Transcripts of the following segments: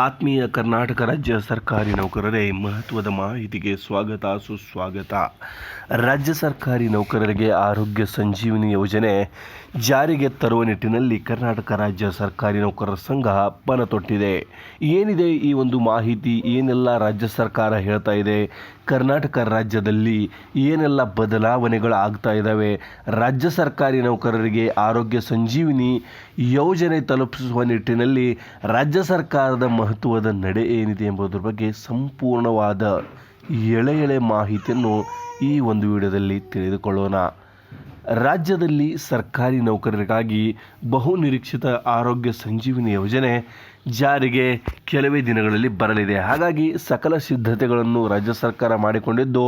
ಆತ್ಮೀಯ ಕರ್ನಾಟಕ ರಾಜ್ಯ ಸರ್ಕಾರಿ ನೌಕರರೇ, ಮಹತ್ವದ ಮಾಹಿತಿಗೆ ಸ್ವಾಗತ, ಸುಸ್ವಾಗತ. ರಾಜ್ಯ ಸರ್ಕಾರಿ ನೌಕರರಿಗೆ ಆರೋಗ್ಯ ಸಂಜೀವಿನಿ ಯೋಜನೆ ಜಾರಿಗೆ ತರುವ ನಿಟ್ಟಿನಲ್ಲಿ ಕರ್ನಾಟಕ ರಾಜ್ಯ ಸರ್ಕಾರಿ ನೌಕರರ ಸಂಘ ಪಣ ತೊಟ್ಟಿದೆ. ಏನಿದೆ ಈ ಒಂದು ಮಾಹಿತಿ? ಏನೆಲ್ಲ ರಾಜ್ಯ ಸರ್ಕಾರ ಹೇಳ್ತಾ ಇದೆ? ಕರ್ನಾಟಕ ರಾಜ್ಯದಲ್ಲಿ ಏನೆಲ್ಲ ಬದಲಾವಣೆಗಳು ಆಗ್ತಾ ಇದ್ದಾವೆ ರಾಜ್ಯ ಸರ್ಕಾರಿ ನೌಕರರಿಗೆ ಆರೋಗ್ಯ ಸಂಜೀವಿನಿ ಯೋಜನೆ ತಲುಪಿಸುವ ನಿಟ್ಟಿನಲ್ಲಿ ರಾಜ್ಯ ಸರ್ಕಾರದ ಮಹತ್ವದ ನಡೆ ಏನಿದೆ ಎಂಬುದರ ಬಗ್ಗೆ ಸಂಪೂರ್ಣವಾದ ಎಳೆ ಎಳೆ ಮಾಹಿತಿಯನ್ನು ಈ ಒಂದು ವಿಡಿಯೋದಲ್ಲಿ ತಿಳಿದುಕೊಳ್ಳೋಣ. ರಾಜ್ಯದಲ್ಲಿ ಸರ್ಕಾರಿ ನೌಕರರಿಗಾಗಿ ಬಹು ನಿರೀಕ್ಷಿತ ಆರೋಗ್ಯ ಸಂಜೀವಿನಿ ಯೋಜನೆ ಜಾರಿಗೆ ಕೆಲವೇ ದಿನಗಳಲ್ಲಿ ಬರಲಿದೆ. ಹಾಗಾಗಿ ಸಕಲ ಸಿದ್ಧತೆಗಳನ್ನು ರಾಜ್ಯ ಸರ್ಕಾರ ಮಾಡಿಕೊಂಡಿದ್ದು,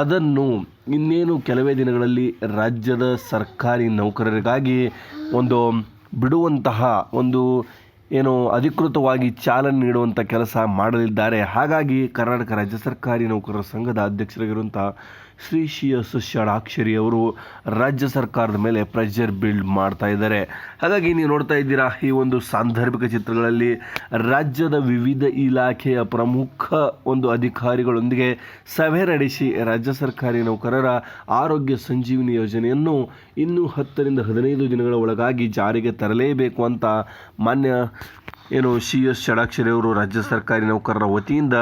ಅದನ್ನು ಇನ್ನೇನು ಕೆಲವೇ ದಿನಗಳಲ್ಲಿ ರಾಜ್ಯದ ಸರ್ಕಾರಿ ನೌಕರರಿಗಾಗಿ ಒಂದು ಬಿಡುವಂತಹ ಒಂದು ಏನು ಅಧಿಕೃತವಾಗಿ ಚಾಲನೆ ನೀಡುವಂಥ ಕೆಲಸ ಮಾಡಲಿದ್ದಾರೆ. ಹಾಗಾಗಿ ಕರ್ನಾಟಕ ರಾಜ್ಯ ಸರ್ಕಾರಿ ನೌಕರರ ಸಂಘದ ಅಧ್ಯಕ್ಷರಾಗಿರುವಂಥ ಶ್ರೀ ಶ್ರೀ ಎಸ್ ಷಡಾಕ್ಷರಿ ಅವರು ರಾಜ್ಯ ಸರ್ಕಾರದ ಮೇಲೆ ಪ್ರೆಷರ್ ಬಿಲ್ಡ್ ಮಾಡ್ತಾ ಇದ್ದಾರೆ. ಹಾಗಾಗಿ ನೀವು ನೋಡ್ತಾ ಇದ್ದೀರಾ ಈ ಒಂದು ಸಾಂದರ್ಭಿಕ ಚಿತ್ರಗಳಲ್ಲಿ ರಾಜ್ಯದ ವಿವಿಧ ಇಲಾಖೆಯ ಪ್ರಮುಖ ಒಂದು ಅಧಿಕಾರಿಗಳೊಂದಿಗೆ ಸಭೆ ನಡೆಸಿ ರಾಜ್ಯ ಸರ್ಕಾರಿ ನೌಕರರ ಆರೋಗ್ಯ ಸಂಜೀವಿನಿ ಯೋಜನೆಯನ್ನು ಇನ್ನೂ ಹತ್ತರಿಂದ ಹದಿನೈದು ದಿನಗಳ ಒಳಗಾಗಿ ಜಾರಿಗೆ ತರಲೇಬೇಕು ಅಂತ ಮಾನ್ಯ ಏನು ಸಿ ಎಸ್ ಷಡಾಕ್ಷರಿಯವರು ರಾಜ್ಯ ಸರ್ಕಾರಿ ನೌಕರರ ವತಿಯಿಂದ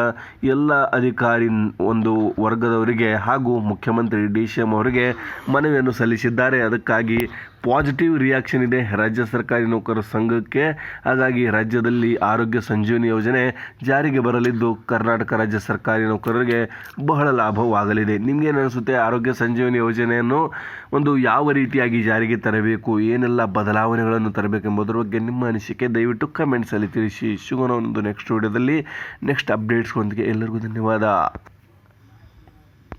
ಎಲ್ಲ ಅಧಿಕಾರಿ ಒಂದು ವರ್ಗದವರಿಗೆ ಹಾಗೂ ಮುಖ್ಯಮಂತ್ರಿ ಡಿ ಸಿ ಎಂ ಅವರಿಗೆ ಮನವಿಯನ್ನು ಸಲ್ಲಿಸಿದ್ದಾರೆ. ಅದಕ್ಕಾಗಿ ಪಾಸಿಟಿವ್ ರಿಯಾಕ್ಷನ್ ಇದೆ. ರಾಜ್ಯ ಸರ್ಕಾರಿ ನೌಕರರ ಸಂಘಕ್ಕೆ ಹಾಗಾಗಿ ರಾಜ್ಯದಲ್ಲಿ ಆರೋಗ್ಯ ಸಂಜೀವನಿ ಯೋಜನೆ ಜಾರಿಗೆ ಬರಲಿದ್ದು ಕರ್ನಾಟಕ ರಾಜ್ಯ ಸರ್ಕಾರಿ ನೌಕರರಿಗೆ ಬಹಳ ಲಾಭವಾಗಲಿದೆ. ನಿಮಗೇನು ಅನಿಸುತ್ತೆ? ಆರೋಗ್ಯ ಸಂಜೀವನಿ ಯೋಜನೆಯನ್ನು ಒಂದು ಯಾವ ರೀತಿಯಾಗಿ ಜಾರಿಗೆ ತರಬೇಕು? ಏನೆಲ್ಲ ಬದಲಾವಣೆಗಳನ್ನು ತರಬೇಕೆಂಬುದರ ಬಗ್ಗೆ ನಿಮ್ಮ ಅನಿಸಿಕೆ ದಯವಿಟ್ಟು ಕಮೆಂಟ್ಸಲ್ಲಿ ತಿಳಿಸಿ. ಸಿಗೋಣ ಒಂದು ನೆಕ್ಸ್ಟ್ ವಿಡಿಯೋದಲ್ಲಿ ನೆಕ್ಸ್ಟ್ ಅಪ್ಡೇಟ್ಸ್ಗಳೊಂದಿಗೆ ಎಲ್ಲರಿಗೂ ಧನ್ಯವಾದ.